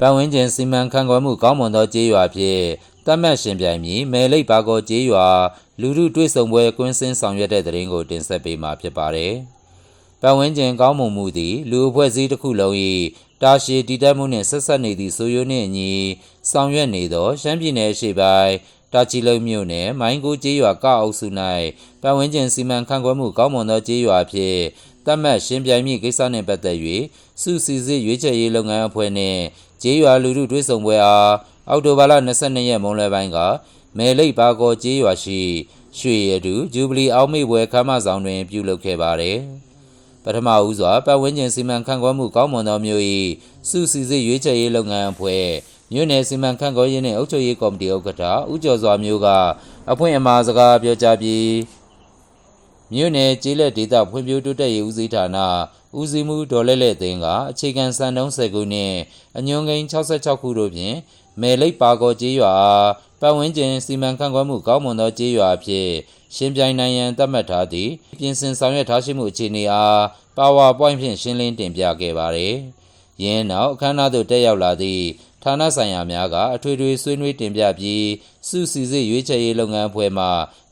ပတ်ဝန်းကျင်စီမံခန့်ခွဲမှုကောင်းမွန်သောကြေးရွာဖြင့်တတ်မှတ်ရှင်ပြိုင်မည်မယ်လိတ်ပါကောကြေးရွာလူမှုတွေ့ဆုံပွဲကွင်းစင်းဆောင်ရွက်တဲ့တဲ့ရင်ကိုတင်ဆက်ပေးမှာဖြစ်ပါတယ်။ပတ်ဝန်းကျင်ကောင်းမွန်မှုသည်လူအဖွဲ့အစည်းတစ်ခုလုံး၏တာရှည်တည်တတ်မှုနှင့်ဆက်ဆက်နေသည့်ဆိုရိုးနှင့်အညီဆောင်ရွက်နေသောရှမ်းပြည်နယ်အရှေ့ပိုင်းတာချီလုံမြို့နယ်မိုင်းကိုကြေးရွာကအုပ်စု၌ပတ်ဝန်းကျင်စီမံခန့်ခွဲမှုကောင်းမွန်သောကြေးရွာဖြင့်တတ်မှတ်ရှင်ပြိုင်မည့်ကိစ္စနှင့်ပတ်သက်၍စုစည်းစစ်ရွေးချယ်ရေးလုပ်ငန်းအဖွဲ့နှင့် ကျေးရွာလူထုတွေ့ဆုံပွဲအားအောက်တိုဘာလ22ရက်မွန်းလွဲပိုင်းကမဲလိတ်ပါကောကျေးရွာရှိရွှေရတူဂျူဘလီအောက်မေ့ပွဲခမ်းမဆောင်တွင် ပြုလုပ်ခဲ့ပါတယ်။ပထမဦးစွာပတ်ဝန်းကျင်စီမံခန့်ခွဲမှုကောင်းမွန်သောမျိုး၏စုစည်းစစ်ရွေးချယ်ရေးလုပ်ငန်းအဖွဲ့မြို့နယ်စီမံခန့်ခွဲရေးနှင့်အုပ်ချုပ်ရေးကော်မတီဥက္ကဋ္ဌဦးကျော်စွာမျိုးကအဖွင့်အမှာစကားပြောကြားပြီး မြို့နယ်ကျေးလက်ဒေသဖွံ့ဖြိုးတိုးတက်ရေးဦးစီးဌာနဦးစီးမှုဒေါ်လဲ့လဲ့သိန်းကအခြေခံစံနှုန်း10ခုနှင့်အညွန်ကိန်း66ခုတို့ဖြင့်မယ်လိတ်ပါကောကျေးရွာအားပတ်ဝန်းကျင်စီမံခန့်ခွဲမှုကောင်းမွန်သောကျေးရွာအဖြစ်ရှင်ပြိုင်နိုင်ရန်သတ်မှတ်ထားသည့်ပြင်ဆင်ဆောင်ရွက်ထားရှိမှုအခြေအနေအား PowerPoint ဖြင့်ရှင်းလင်းတင်ပြခဲ့ပါသည်။ယင်းနောက်အခမ်းအနားသို့တက်ရောက်လာသည့် ဌာနဆိုင်ရာများကအထွေထွေဆွေးနွေးတင်ပြပြီးစုစည်းစစ်ရွေးချယ်ရေးလုပ်ငန်းအဖွဲ့မှ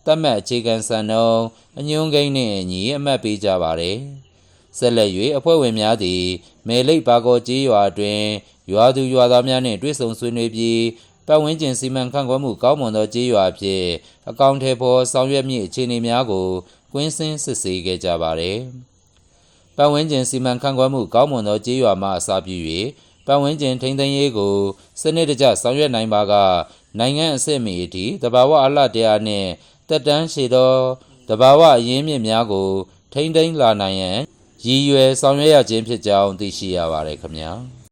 တတ်မှတ်အခြေခံစံနှုန်းအညွှန်းကိန်းနှင့်အညီအမှတ်ပေးကြပါသည်။ဆက်လက်၍အဖွဲ့ဝင်များသည်မေလိတ်ဘာကောကြီးရွာအတွင်ရွာသူရွာသားများနှင့်တွေ့ဆုံဆွေးနွေးပြီးပတ်ဝန်းကျင်စီမံခန့်ခွဲမှုကောင်းမွန်သောကြီးရွာဖြင့်အကောင့်ထဲပေါ်ဆောင်ရွက်မည့်အခြေအနေများကိုကွင်းစင်းစစ်ဆေးခဲ့ကြပါသည်။ပတ်ဝန်းကျင်စီမံခန့်ခွဲမှုကောင်းမွန်သောကြေးရွာမှအစပြု၍ ပတ်ဝန်းကျင်ထိန်းသိမ်းရေးကိုစနစ်တကျဆောင်ရွက်နိုင်ပါက နိုင်ငံအဆင့်မီအထိတဘာဝအလှတရားနှင့်တက်တန်းရှည်သောတဘာဝအရင်းမြစ်များကို ထိန်းသိမ်းလာနိုင်ရန်ရည်ရွယ်ဆောင်ရွက်ရခြင်းဖြစ်ကြောင်းသိရှိရပါတယ်ခင်ဗျာ။